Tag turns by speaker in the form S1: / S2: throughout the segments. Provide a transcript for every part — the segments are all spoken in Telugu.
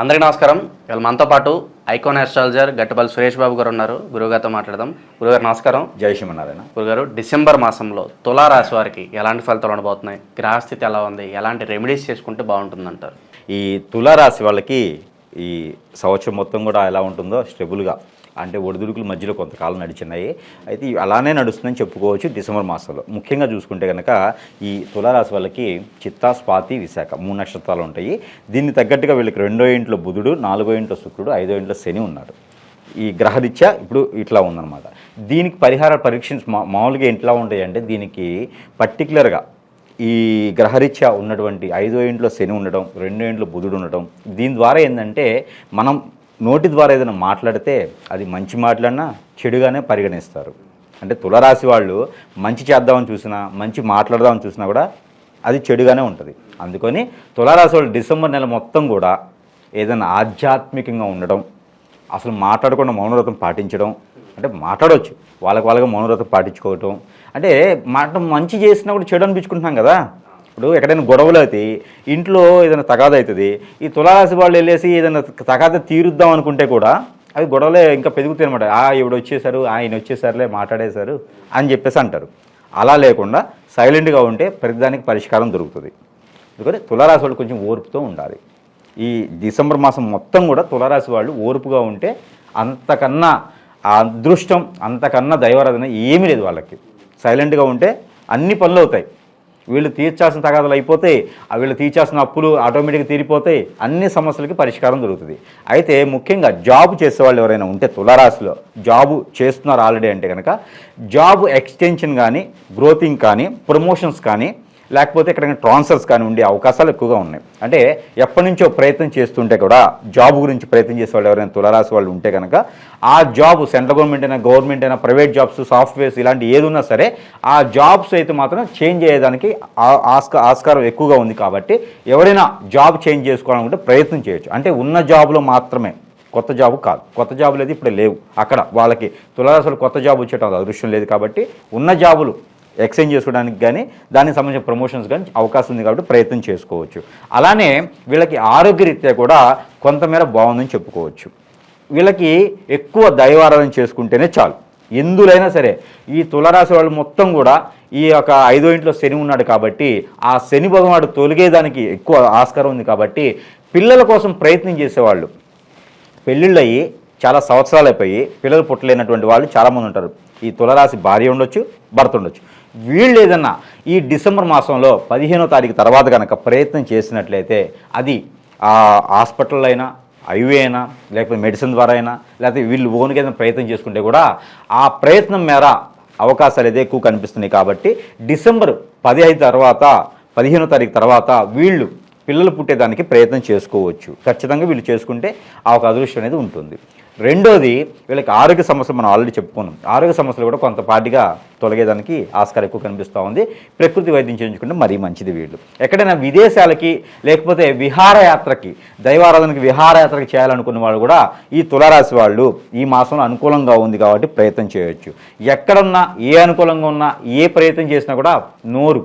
S1: అందరికీ నమస్కారం. ఇవాళ మనతో పాటు ఐకాన్ ఆస్ట్రాలజర్ గట్టపల్లి సురేష్ బాబు గారు ఉన్నారు. గురువుగారితో మాట్లాడదాం. గురుగారు నమస్కారం.
S2: జై శ్రీమన్నారాయణ.
S1: గురుగారు డిసెంబర్ మాసంలో తులారాశి వారికి ఎలాంటి ఫలితాలు ఉండబోతున్నాయి? గ్రహస్థితి ఎలా ఉంది? ఎలాంటి రెమెడీస్ చేసుకుంటే బాగుంటుందంటారు?
S2: ఈ తులారాశి వాళ్ళకి ఈ సంవత్సరం మొత్తం కూడా ఎలా ఉంటుందో స్టెబుల్గా అంటే ఒడిదుడుకుల మధ్యలో కొంతకాలం నడిచినాయి అయితే ఇవి అలానే నడుస్తుందని చెప్పుకోవచ్చు డిసెంబర్ మాసంలో. ముఖ్యంగా చూసుకుంటే కనుక ఈ తులారాశి వాళ్ళకి చిత్తా స్వాతి విశాఖ మూడు నక్షత్రాలు ఉంటాయి. దీన్ని తగ్గట్టుగా వీళ్ళకి రెండో ఇంట్లో బుధుడు నాలుగో ఇంట్లో శుక్రుడు ఐదో ఇంట్లో శని ఉన్నాడు ఈ గ్రహరీత్యా ఇప్పుడు ఇట్లా ఉందన్నమాట. దీనికి పరిహార పరీక్ష మా- మామూలుగా ఎట్లా ఉంటాయి అంటే దీనికి పర్టికులర్గా ఈ గ్రహరీత్యా ఉన్నటువంటి ఐదో ఇంట్లో శని ఉండడం రెండో ఇంట్లో బుధుడు ఉండడం దీని ద్వారా ఏంటంటే మనం నోటి ద్వారా ఏదైనా మాట్లాడితే అది మంచి మాట్లాడినా చెడుగానే పరిగణిస్తారు. అంటే తులరాశి వాళ్ళు మంచి చేద్దామని చూసినా మంచి మాట్లాడదామని చూసినా కూడా అది చెడుగానే ఉంటుంది. అందుకని తులారాశి వాళ్ళు డిసెంబర్ నెల మొత్తం కూడా ఏదైనా ఆధ్యాత్మికంగా ఉండడం అసలు మాట్లాడకుండా మౌనవ్రతం పాటించడం అంటే మాట్లాడవచ్చు వాళ్ళకి వాళ్ళగా మౌనవ్రతం పాటించుకోవటం. అంటే మాట మంచి చేసినా కూడా చెడు అనిపించుకుంటున్నాం కదా. ఇప్పుడు ఎక్కడైనా గొడవలు అయితే ఇంట్లో ఏదైనా తగాద అవుతుంది ఈ తులారాశి వాళ్ళు వెళ్ళేసి ఏదైనా తగాద తీరుద్దాం అనుకుంటే కూడా అవి గొడవలే ఇంకా పెరుగుతాయి అనమాట ఆ ఇవిడ వచ్చేసారు ఆయన వచ్చేసారులే మాట్లాడేశారు అని చెప్పేసి అంటారు. అలా లేకుండా సైలెంట్గా ఉంటే ప్రతిదానికి పరిష్కారం దొరుకుతుంది. ఎందుకంటే తులారాశి వాళ్ళు కొంచెం ఓర్పుతో ఉండాలి. ఈ డిసెంబర్ మాసం మొత్తం కూడా తులారాశి వాళ్ళు ఓర్పుగా ఉంటే అంతకన్నా ఆ అదృష్టం అంతకన్నా దైవారాధన ఏమీ లేదు వాళ్ళకి. సైలెంట్గా ఉంటే అన్ని పనులు అవుతాయి. వీళ్ళు తీర్చాల్సిన తగాదాలు అయిపోతే ఆ వీళ్ళు తీర్చాల్సిన అప్పులు ఆటోమేటిక్గా తీరిపోతాయి అన్ని సమస్యలకి పరిష్కారం దొరుకుతుంది. అయితే ముఖ్యంగా జాబ్ చేసేవాళ్ళు ఎవరైనా ఉంటే తులారాశిలో జాబు చేస్తున్నారు ఆల్రెడీ అంటే కనుక జాబ్ ఎక్స్టెన్షన్ కానీ గ్రోతింగ్ కానీ ప్రమోషన్స్ కానీ లేకపోతే ఎక్కడైనా ట్రాన్స్ఫర్స్ కానీ ఉండే అవకాశాలు ఎక్కువగా ఉన్నాయి. అంటే ఎప్పటి నుంచో ప్రయత్నం చేస్తుంటే కూడా జాబ్ గురించి ప్రయత్నం చేసే వాళ్ళు ఎవరైనా తులరాశి వాళ్ళు ఉంటే కనుక ఆ జాబ్ సెంట్రల్ గవర్నమెంట్ అయినా గవర్నమెంట్ అయినా ప్రైవేట్ జాబ్స్ సాఫ్ట్వేర్స్ ఇలాంటి ఏది ఉన్నా సరే ఆ జాబ్స్ అయితే మాత్రం చేంజ్ అయ్యేదానికి ఆ- ఆస్క ఆస్కారం ఎక్కువగా ఉంది కాబట్టి ఎవరైనా జాబ్ చేంజ్ చేసుకోవాలనుకుంటే ప్రయత్నం చేయొచ్చు. అంటే ఉన్న జాబ్లో మాత్రమే. కొత్త జాబ్ కాదు. కొత్త జాబులు అయితే ఇప్పుడు లేవు. అక్కడ వాళ్ళకి తులారాశులు కొత్త జాబ్ వచ్చేటం అదృష్టం లేదు కాబట్టి ఉన్న జాబులు ఎక్స్చేంజ్ చేసుకోవడానికి కానీ దానికి సంబంధించిన ప్రమోషన్స్ కానీ అవకాశం ఉంది కాబట్టి ప్రయత్నం చేసుకోవచ్చు. అలానే వీళ్ళకి ఆరోగ్యరీత్యా కూడా కొంతమేర బాగుందని చెప్పుకోవచ్చు. వీళ్ళకి ఎక్కువ దైవారాధన చేసుకుంటేనే చాలు. ఎందులైనా సరే ఈ తులరాశి వాళ్ళు మొత్తం కూడా ఈ యొక్క ఐదో ఇంట్లో శని ఉన్నాడు కాబట్టి ఆ శని భగవాడు తొలగేదానికి ఎక్కువ ఆస్కారం ఉంది కాబట్టి పిల్లల కోసం ప్రయత్నం చేసేవాళ్ళు. పెళ్ళిళ్ళు అయ్యి చాలా సంవత్సరాలు అయిపోయి పిల్లలు పుట్టలేనటువంటి వాళ్ళు చాలామంది ఉంటారు. ఈ తులరాశి భార్య ఉండొచ్చు భర్త ఉండొచ్చు. వీళ్ళు ఏదన్నా ఈ డిసెంబర్ మాసంలో పదిహేనో తారీఖు తర్వాత కనుక ప్రయత్నం చేసినట్లయితే అది హాస్పిటల్ అయినా ఐవే అయినా లేకపోతే మెడిసిన్ ద్వారా అయినా లేకపోతే వీళ్ళు ఓన్గా ఏదైనా ప్రయత్నం చేసుకుంటే కూడా ఆ ప్రయత్నం మేర అవకాశాలు అయితే ఎక్కువ కనిపిస్తున్నాయి కాబట్టి డిసెంబర్ పదిహేను తర్వాత పదిహేనో తారీఖు తర్వాత వీళ్ళు పిల్లలు పుట్టేదానికి ప్రయత్నం చేసుకోవచ్చు. ఖచ్చితంగా వీళ్ళు చేసుకుంటే ఆ ఒక అదృష్టం అనేది ఉంటుంది. రెండోది వీళ్ళకి ఆరోగ్య సమస్యలు మనం ఆల్రెడీ చెప్పుకున్నాం. ఆరోగ్య సమస్యలు కూడా కొంతపాటిగా తొలగేదానికి ఆస్కారం ఎక్కువ కనిపిస్తూ ఉంది. ప్రకృతి వైద్యం చేయించుకుంటే మరీ మంచిది వీళ్ళు. ఎక్కడైనా విదేశాలకి లేకపోతే విహారయాత్రకి దైవారాధనకి విహారయాత్రకి చేయాలనుకున్న వాళ్ళు కూడా ఈ తులారాశి వాళ్ళు ఈ మాసంలో అనుకూలంగా ఉంది కాబట్టి ప్రయత్నం చేయొచ్చు. ఎక్కడున్నా ఏ అనుకూలంగా ఉన్నా ఏ ప్రయత్నం చేసినా కూడా నోరు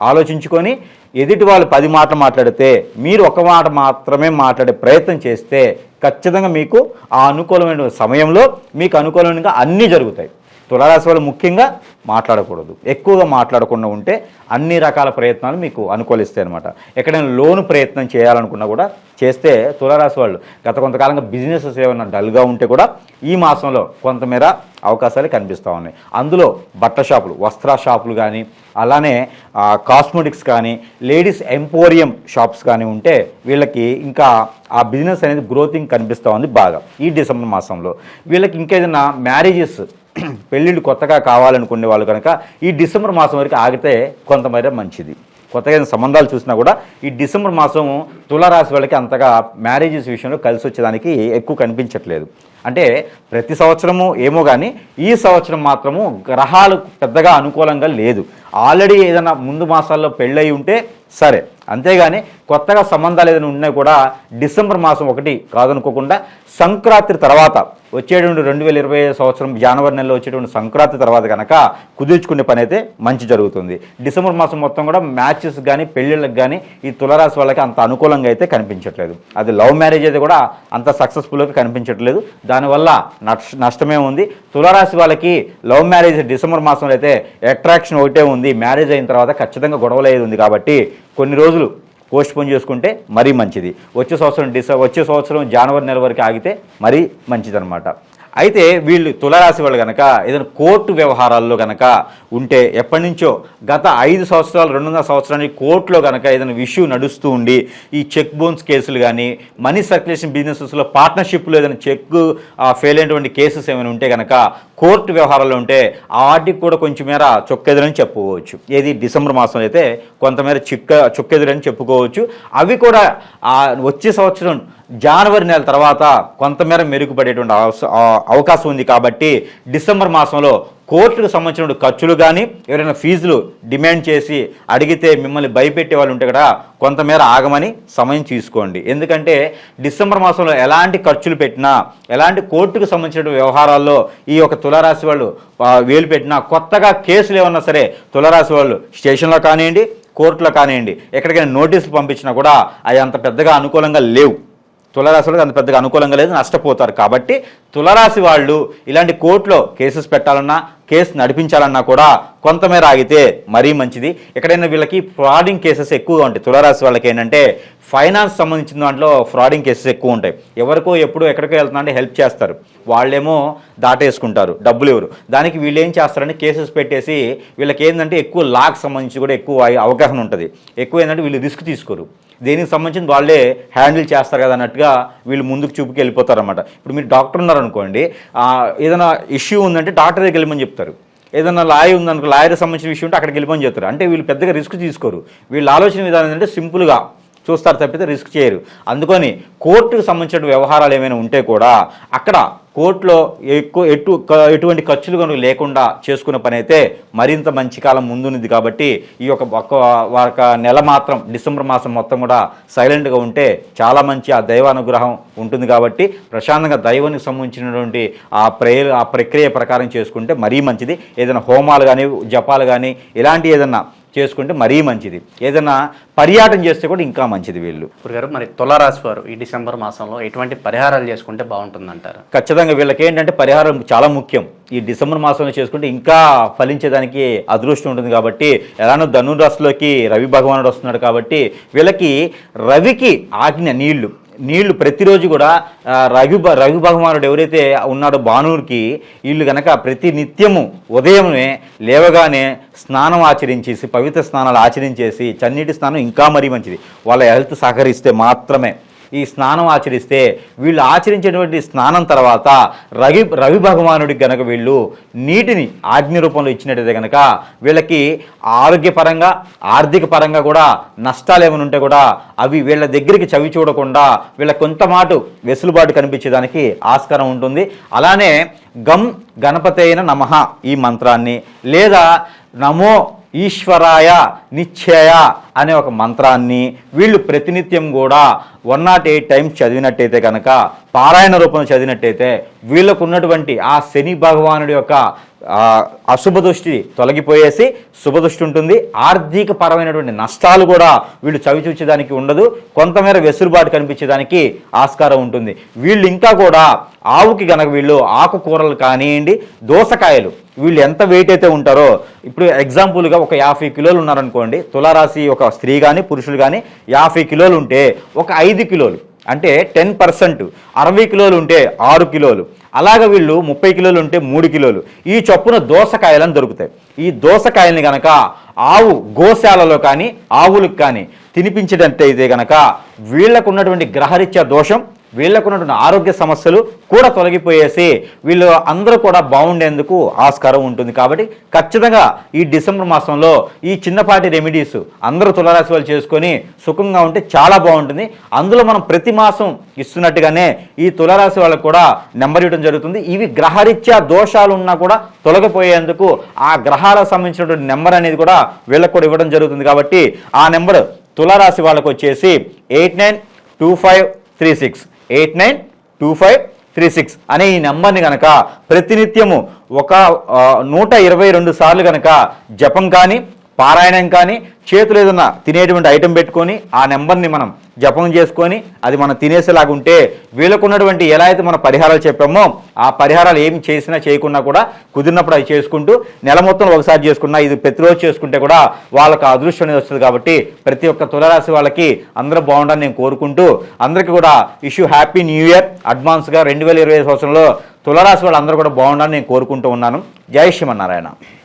S2: ఆలోచించుకొని ఎదుటి వాళ్ళు పది మాటలు మాట్లాడితే మీరు ఒక మాట మాత్రమే మాట్లాడే ప్రయత్నం చేస్తే ఖచ్చితంగా మీకు ఆ అనుకూలమైన సమయంలో మీకు అనుకూలంగా అన్నీ జరుగుతాయి. తులారాశి వాళ్ళు ముఖ్యంగా మాట్లాడకూడదు. ఎక్కువగా మాట్లాడకుండా ఉంటే అన్ని రకాల ప్రయత్నాలు మీకు అనుకూలిస్తాయి అనమాట ఎక్కడైనా లోను ప్రయత్నం చేయాలనుకున్నా కూడా చేస్తే తులారాశి వాళ్ళు గత కొంతకాలంగా బిజినెసెస్ ఏమైనా డల్గా ఉంటే కూడా ఈ మాసంలో కొంతమేర అవకాశాలు కనిపిస్తూ ఉన్నాయి. అందులో బట్ట షాపులు వస్త్ర షాపులు కానీ అలానే కాస్మెటిక్స్ కానీ లేడీస్ ఎంపోరియం షాప్స్ కానీ ఉంటే వీళ్ళకి ఇంకా ఆ బిజినెస్ అనేది గ్రోతింగ్ కనిపిస్తూ ఉంది బాగా ఈ డిసెంబర్ మాసంలో. వీళ్ళకి ఇంకేదైనా మ్యారేజెస్ పెళ్ళిళ్ళు కొత్తగా కావాలనుకునే వాళ్ళు కనుక ఈ డిసెంబర్ మాసం వరకు ఆగితే కొంతమేర మంచిది. కొత్తగా ఏదైనా సంబంధాలు చూసినా కూడా ఈ డిసెంబర్ మాసం తులారాశి వాళ్ళకి అంతగా మ్యారేజెస్ విషయంలో కలిసి వచ్చేదానికి ఎక్కువ కనిపించట్లేదు. అంటే ప్రతి సంవత్సరము ఏమో కానీ ఈ సంవత్సరం మాత్రము గ్రహాలు పెద్దగా అనుకూలంగా లేదు. ఆల్రెడీ ఏదైనా ముందు మాసాల్లో పెళ్ళయి ఉంటే సరే. అంతేగాని కొత్తగా సంబంధాలు ఏదైనా ఉన్నా కూడా డిసెంబర్ మాసం ఒకటి కాదనుకోకుండా సంక్రాంతి తర్వాత వచ్చేటువంటి రెండు వేల ఇరవై ఐదు సంవత్సరం జనవరి నెలలో వచ్చేటువంటి సంక్రాంతి తర్వాత కనుక కుదుర్చుకునే పని అయితే మంచి జరుగుతుంది. డిసెంబర్ మాసం మొత్తం కూడా మ్యాచెస్ కానీ పెళ్ళిళ్ళకి కానీ ఈ తులరాశి వాళ్ళకి అంత అనుకూలంగా అయితే కనిపించట్లేదు. అది లవ్ మ్యారేజ్ అయితే కూడా అంత సక్సెస్ఫుల్గా కనిపించట్లేదు. దానివల్ల నష్ట నష్టమే ఉంది. తులరాశి వాళ్ళకి లవ్ మ్యారేజ్ డిసెంబర్ మాసంలో అయితే అట్రాక్షన్ ఒకటే ఉంది. మ్యారేజ్ అయిన తర్వాత ఖచ్చితంగా గొడవలు అయ్యేది ఉంది కాబట్టి కొన్ని రోజులు పోస్ట్ పోన్ చేసుకుంటే మరీ మంచిది. వచ్చే సంవత్సరం డిస వచ్చే సంవత్సరం జనవరి నెల వరకు ఆగితే మరీ మంచిదన్నమాట. అయితే వీళ్ళు తులరాశి వాళ్ళు కనుక ఏదైనా కోర్టు వ్యవహారాల్లో కనుక ఉంటే ఎప్పటి నుంచో గత ఐదు సంవత్సరాలు రెండున్నర సంవత్సరానికి కోర్టులో కనుక ఏదైనా ఇష్యూ నడుస్తూ ఉండి ఈ చెక్ బోన్స్ కేసులు కానీ మనీ సర్క్యులేషన్ బిజినెసెస్లో పార్ట్నర్షిప్లో ఏదైనా చెక్ ఫెయిల్ అయినటువంటి కేసెస్ ఏమైనా ఉంటే కనుక కోర్టు వ్యవహారాలు ఉంటే ఆ వాటికి కూడా కొంచెం మేర చొక్కెదురని చెప్పుకోవచ్చు. ఏది డిసెంబర్ మాసంలో అయితే కొంతమేర చిక్క చొక్కెదురని చెప్పుకోవచ్చు. అవి కూడా వచ్చే సంవత్సరం జనవరి నెల తర్వాత కొంతమేర మెరుగుపడేటువంటి అవస- అవకాశం ఉంది కాబట్టి డిసెంబర్ మాసంలో కోర్టుకు సంబంధించిన ఖర్చులు కానీ ఎవరైనా ఫీజులు డిమాండ్ చేసి అడిగితే మిమ్మల్ని భయపెట్టే వాళ్ళు ఉంటే కూడా కొంతమేర ఆగమని సమయం తీసుకోండి. ఎందుకంటే డిసెంబర్ మాసంలో ఎలాంటి ఖర్చులు పెట్టినా ఎలాంటి కోర్టుకు సంబంధించిన వ్యవహారాల్లో ఈ యొక్క తులారాశి వాళ్ళు వేలు పెట్టినా కొత్తగా కేసులు ఏమన్నా సరే తులారాశి వాళ్ళు స్టేషన్లో కానివ్వండి కోర్టులో కానివ్వండి ఎక్కడికైనా నోటీసులు పంపించినా కూడా అవి అంత పెద్దగా అనుకూలంగా లేవు. తులరాశులకు అంత పెద్దగా అనుకూలంగా లేదు నష్టపోతారు. కాబట్టి తులరాశి వాళ్ళు ఇలాంటి కోర్టులో కేసెస్ పెట్టాలన్నా కేసు నడిపించాలన్నా కూడా కొంతమేర ఆగితే మరీ మంచిది. ఎక్కడైనా వీళ్ళకి ఫ్రాడింగ్ కేసెస్ ఎక్కువగా ఉంటాయి. తులరాశి వాళ్ళకి ఏంటంటే ఫైనాన్స్ సంబంధించిన దాంట్లో ఫ్రాడింగ్ కేసెస్ ఎక్కువ ఉంటాయి. ఎవరికో ఎప్పుడు ఎక్కడికో వెళ్తున్నా అంటే హెల్ప్ చేస్తారు. వాళ్ళేమో దాటేసుకుంటారు. డబ్బులు ఎవరు. దానికి వీళ్ళు ఏం చేస్తారంటే కేసెస్ పెట్టేసి వీళ్ళకి ఏంటంటే ఎక్కువ లాక్ సంబంధించి కూడా ఎక్కువ అవగాహన ఉంటుంది. ఎక్కువ ఏంటంటే వీళ్ళు రిస్క్ తీసుకోరు. దేనికి సంబంధించిన వాళ్ళే హ్యాండిల్ చేస్తారు కదా అన్నట్టుగా వీళ్ళు ముందుకు చూపుకి వెళ్ళిపోతారనమాట ఇప్పుడు మీరు డాక్టర్ ఉన్నారనుకోండి ఏదైనా ఇష్యూ ఉందంటే డాక్టర్ దగ్గరికి వెళ్ళమని చెప్తారు. ఏదైనా లాయర్ ఉందనుకో లాయర్ సంబంధించిన విషయం ఉంటే అక్కడికి వెళ్ళిపోని చెప్తారు. అంటే వీళ్ళు పెద్దగా రిస్క్ తీసుకోరు. వీళ్ళ ఆలోచన విధానం ఏంటంటే సింపుల్గా చూస్తారు తప్పితే రిస్క్ చేయరు. అందుకని కోర్టుకు సంబంధించిన వ్యవహారాలు ఏమైనా ఉంటే కూడా అక్కడ కోర్టులో ఎక్కువ ఎటు ఎటువంటి ఖర్చులు కనుక లేకుండా చేసుకునే పని అయితే మరింత మంచి కాలం ముందున్నది కాబట్టి ఈ యొక్క ఒక నెల మాత్రం డిసెంబర్ మాసం మొత్తం కూడా సైలెంట్గా ఉంటే చాలా మంచి ఆ దైవానుగ్రహం ఉంటుంది కాబట్టి ప్రశాంతంగా దైవానికి సంబంధించినటువంటి ఆ ప్రే ఆ ప్రక్రియ ప్రకారం చేసుకుంటే మరీ మంచిది. ఏదైనా హోమాలు కానీ జపాలు కానీ ఇలాంటి ఏదైనా చేసుకుంటే మరీ మంచిది. ఏదైనా పర్యాటన చేస్తే కూడా ఇంకా మంచిది వీళ్ళు.
S1: ఇప్పుడు గారు మరి తులారాశి వారు ఈ డిసెంబర్ మాసంలో ఎటువంటి పరిహారాలు చేసుకుంటే బాగుంటుందంటారు?
S2: ఖచ్చితంగా వీళ్ళకి ఏంటంటే పరిహారం చాలా ముఖ్యం. ఈ డిసెంబర్ మాసంలో చేసుకుంటే ఇంకా ఫలించేదానికి అదృష్టం ఉంటుంది కాబట్టి ఎలానో ధనురాశిలోకి రవి భగవానుడు వస్తున్నాడు కాబట్టి వీళ్ళకి రవికి ఆజ్ఞ నీళ్ళు. నీళ్ళు ప్రతిరోజు కూడా రవి భ- రవి భగవానుడు ఎవరైతే ఉన్నాడో బాణూరుకి వీళ్ళు కనుక ప్రతి నిత్యము ఉదయమే లేవగానే స్నానం ఆచరించేసి పవిత్ర స్నానాలు ఆచరించేసి చన్నీటి స్నానం ఇంకా మరీ మంచిది. వాళ్ళ హెల్త్ సహకరిస్తే మాత్రమే. ఈ స్నానం ఆచరిస్తే వీళ్ళు ఆచరించేటువంటి స్నానం తర్వాత రవి రవి భగవానుడికి గనక వీళ్ళు నీటిని ఆజ్ఞ రూపంలో ఇచ్చినట్టయితే కనుక వీళ్ళకి ఆరోగ్యపరంగా ఆర్థిక పరంగా కూడా నష్టాలు ఏమైనా ఉంటే కూడా అవి వీళ్ళ దగ్గరికి చవి చూడకుండా వీళ్ళ కొంతమాటు వెసులుబాటు కనిపించేదానికి ఆస్కారం ఉంటుంది. అలానే గం గణపతైన నమః ఈ మంత్రాన్ని లేదా నమో ఈశ్వరాయ నిశ్చయ అనే ఒక మంత్రాన్ని వీళ్ళు ప్రతినిత్యం కూడా వన్ నాట్ ఎయిట్ టైమ్స్ చదివినట్టయితే కనుక పారాయణ రూపంలో చదివినట్టయితే వీళ్ళకు ఉన్నటువంటి ఆ శని భగవానుడి యొక్క అశుభ దృష్టి తొలగిపోయేసి శుభదృష్టి ఉంటుంది. ఆర్థిక పరమైనటువంటి నష్టాలు కూడా వీళ్ళు చవి చూచేదానికి ఉండదు. కొంతమేర వెసులుబాటు కనిపించేదానికి ఆస్కారం ఉంటుంది. వీళ్ళు ఇంకా కూడా ఆవుకి గనక వీళ్ళు ఆకుకూరలు కానివ్వండి దోసకాయలు వీళ్ళు ఎంత వెయిట్ అయితే ఉంటారో ఇప్పుడు ఎగ్జాంపుల్గా ఒక యాభై కిలోలు ఉన్నారనుకోండి తులారాశి ఒక స్త్రీ కానీ పురుషులు కానీ యాభై కిలోలు ఉంటే ఒక ఐదు కిలోలు అంటే టెన్ పర్సెంట్. అరవై కిలోలు ఉంటే ఆరు కిలోలు. అలాగ వీళ్ళు ముప్పై కిలోలు ఉంటే మూడు కిలోలు. ఈ చొప్పున దోసకాయలను దొరుకుతాయి. ఈ దోసకాయల్ని గనక ఆవు గోశాలలో కానీ ఆవులకు కానీ తినిపించేటట్టయితే గనక వీళ్ళకు ఉన్నటువంటి గ్రహరీత్యా దోషం వీళ్ళకున్నటువంటి ఆరోగ్య సమస్యలు కూడా తొలగిపోయేసి వీళ్ళు అందరూ కూడా బాగుండేందుకు ఆస్కారం ఉంటుంది. కాబట్టి ఖచ్చితంగా ఈ డిసెంబర్ మాసంలో ఈ చిన్నపాటి రెమెడీస్ అందరూ తులరాశి వాళ్ళు చేసుకొని సుఖంగా ఉంటే చాలా బాగుంటుంది. అందులో మనం ప్రతి మాసం ఇస్తున్నట్టుగానే ఈ తులరాశి వాళ్ళకు కూడా నెంబర్ ఇవ్వడం జరుగుతుంది. ఇవి గ్రహరీత్యా దోషాలు ఉన్నా కూడా తొలగిపోయేందుకు ఆ గ్రహాలకు సంబంధించినటువంటి నెంబర్ అనేది కూడా వీళ్ళకు కూడా ఇవ్వడం జరుగుతుంది. కాబట్టి ఆ నెంబర్ తులరాశి వాళ్ళకు వచ్చేసి eight nine two five three six. Eight nine two five three six అనే ఈ నెంబర్ని కనుక ప్రతినిత్యము ఒక నూట ఇరవై రెండు సార్లు కనుక జపం కానీ పారాయణం కానీ చేతులు ఏదైనా తినేటువంటి ఐటెం పెట్టుకొని ఆ నెంబర్ని మనం జపం చేసుకొని అది మనం తినేసేలాగా ఉంటే ఎలా అయితే మన పరిహారాలు చెప్పామో ఆ పరిహారాలు ఏం చేసినా చేయకుండా కూడా కుదిరినప్పుడు అవి చేసుకుంటూ నెల మొత్తం ఒకసారి చేసుకున్నా ఇది ప్రతిరోజు చేసుకుంటే కూడా వాళ్ళకి అదృష్టం అనేది వస్తుంది కాబట్టి ప్రతి ఒక్క తులరాశి వాళ్ళకి అందరూ బాగుండాలని నేను కోరుకుంటూ అందరికీ కూడా ఇష్యూ హ్యాపీ న్యూ ఇయర్ అడ్వాన్స్గా రెండు వేల ఇరవై సంవత్సరంలో తులరాశి వాళ్ళు అందరూ కూడా బాగుండాలని నేను కోరుకుంటూ ఉన్నాను. జై శ్రీమన్నారాయణ.